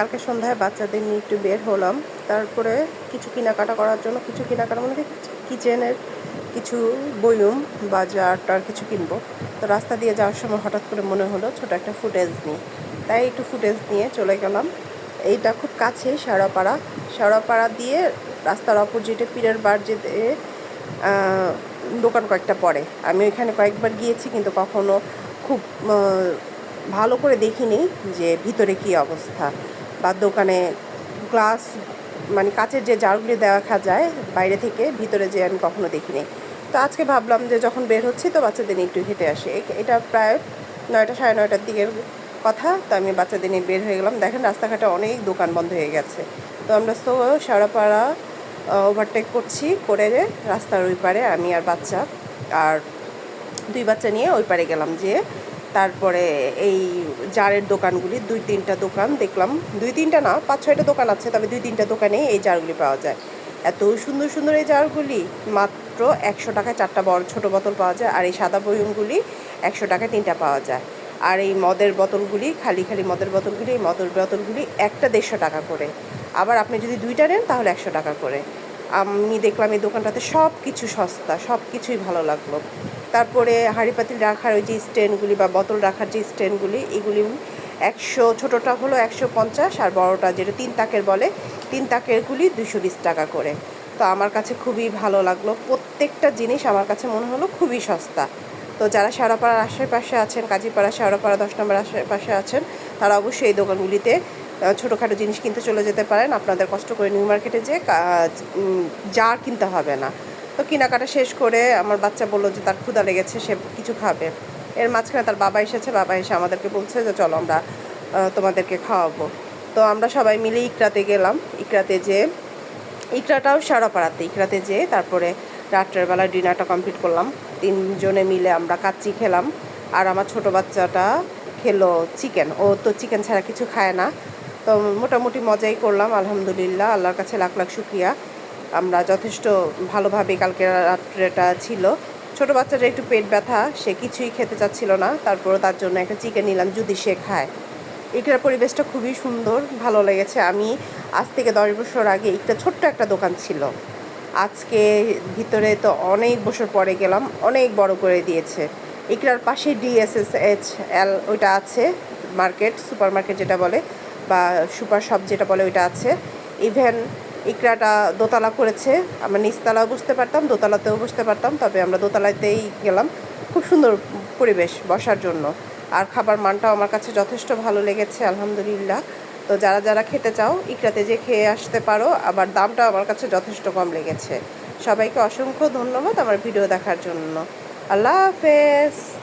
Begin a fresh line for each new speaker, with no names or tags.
কালকে সন্ধ্যায় বাচ্চাদের নিয়ে একটু বের হলাম। তারপরে কিছু কেনাকাটা করার জন্য কিছু কেনাকাটা মানে কিচেনের কিছু বয়ুম বা জারটার কিছু কিনবো। তো রাস্তা দিয়ে যাওয়ার সময় হঠাৎ করে মনে হলো ছোট একটা ফুটেজ নিই। তাই একটু ফুটেজ নিয়ে চলে গেলাম। এইটা খুব কাছে শেওড়াপাড়া। শেওড়াপাড়া দিয়ে রাস্তার অপোজিটে পীরের বার যেতে দোকান কয়েকটা পড়ে। আমি ওইখানে কয়েকবার গিয়েছি কিন্তু কখনো খুব ভালো করে দেখিনি যে ভিতরে কী অবস্থা। বা দোকানে গ্লাস মানে কাচের যে জারগুলি দেখা যায় বাইরে থেকে, ভিতরে যে আমি কখনো দেখিনি। তো আজকে ভাবলাম যে যখন বের হচ্ছি, তো বাচ্চাদের নিয়ে একটু হেঁটে আসি। এটা প্রায় নয়টা সাড়ে নয়টার দিকের কথা, তো আমি বাচ্চাদের নিয়ে বের হয়ে গেলাম। দেখেন রাস্তাঘাটে অনেক দোকান বন্ধ হয়ে গেছে। তো আমরা তো সারাপাড়া ওভারটেক করছি, করে রাস্তার ওই পারে আমি আর বাচ্চা। আর দুই বাচ্চা নিয়ে ওই পারে গেলাম যে তারপরে এই জারের দোকানগুলি, দুই তিনটা দোকান দেখলাম। দুই তিনটা না, পাঁচ ছয়টা দোকান আছে, তবে দুই তিনটা দোকানে এই জারগুলি পাওয়া যায়। এত সুন্দর সুন্দর এই জারগুলি, মাত্র একশো টাকায় চারটা বড় ছোটো বোতল পাওয়া যায়, আর এই সাদা বয়ুমগুলি একশো টাকায় তিনটা পাওয়া যায়। আর এই মদের বোতলগুলি, খালি খালি মদের বোতলগুলি, এই মদের বোতলগুলি একটা দেড়শো টাকা করে। আবার আপনি যদি দুইটা নেন, তাহলে একশো টাকা করে। আমি দেখলাম এই দোকানটাতে সব কিছু সস্তা সব কিছুই ভালো লাগল। তারপরে হাঁড়ি পাতিল রাখার ওই যে স্ট্যান্ডগুলি বা বোতল রাখার যে স্ট্যান্ডগুলি, এগুলি একশো, ছোটোটা হলো একশো পঞ্চাশ আর বড়োটা যেটা তিন তাকের বলে, তিন তাকেরগুলি দুশো বিশ টাকা করে। তো আমার কাছে খুবই ভালো লাগল। প্রত্যেকটা জিনিস আমার কাছে মনে হলো খুবই সস্তা। তো যারা শেওড়াপাড়ার আশেপাশে আছেন, কাজীপাড়া, শেওড়াপাড়া, দশ নম্বর আশেপাশে আছেন, তারা অবশ্যই এই দোকানগুলিতে ছোটোখাটো জিনিস কিনতে চলে যেতে পারেন। আপনাদের কষ্ট করে নিউ মার্কেটে যে জার কিনতে হবে না। তো কেনাকাটা শেষ করে আমার বাচ্চা বলল যে তার ক্ষুধা লেগেছে, সে কিছু খাবে। এর মাঝখানে তার বাবা এসেছে, বাবা এসে আমাদেরকে বলছে যে চলো আমরা তোমাদেরকে খাওয়াবো। তো আমরা সবাই মিলে ইকরাতে গেলাম। ইকরাতে যে ইকরাটাও সারাপাড়াতে, ইকরাতে যেয়ে তারপরে রাত্রের বেলা ডিনারটা কমপ্লিট করলাম। তিনজনে মিলে আমরা কাচ্চি খেলাম। আর আমার ছোট বাচ্চাটা খেলো চিকেন। ও তো চিকেন ছাড়া কিছু খায় না। তো মোটামুটি মজাই করলাম, আলহামদুলিল্লাহ, আল্লাহর কাছে লাখ লাখ শুক্রিয়া। আমরা যথেষ্ট ভালোভাবে কালকে রাত্রেটা ছিল। ছোট বাচ্চাটা একটু পেট ব্যথা, সে কিছুই খেতে চাচ্ছিল না। তারপরে তার জন্য একটা চিকেন নিলাম, যদি সে খায়। ইকরার পরিবেশটা খুবই সুন্দর, ভালো লেগেছে। আমি আজ থেকে দশ বছর আগে একটা ছোট্ট একটা দোকান ছিল। আজকে ভিতরে তো অনেক বছর পরে গেলাম, অনেক বড় করে দিয়েছে। ইকরার পাশে ডিএসএসএইচ এল, ওইটা আছে, মার্কেট সুপার মার্কেট যেটা বলে, বা সুপার শপ যেটা বলে, ওইটা আছে। ইভেন ইকরাটা দোতলা করেছে। আমরা নিচতলাও বসতে পারতাম, দোতলাতেও বসতে পারতাম, তবে আমরা দোতলাতেই গেলাম। খুব সুন্দর পরিবেশ বসার জন্য। আর খাবার মানটাও আমার কাছে যথেষ্ট ভালো লেগেছে, আলহামদুলিল্লাহ। তো যারা যারা খেতে চাও, ইকরাতে যে খেয়ে আসতে পারো, আবার দামটা আমার কাছে যথেষ্ট কম লেগেছে। সবাইকে অসংখ্য ধন্যবাদ আমার ভিডিও দেখার জন্য। আল্লাহ হাফেজ।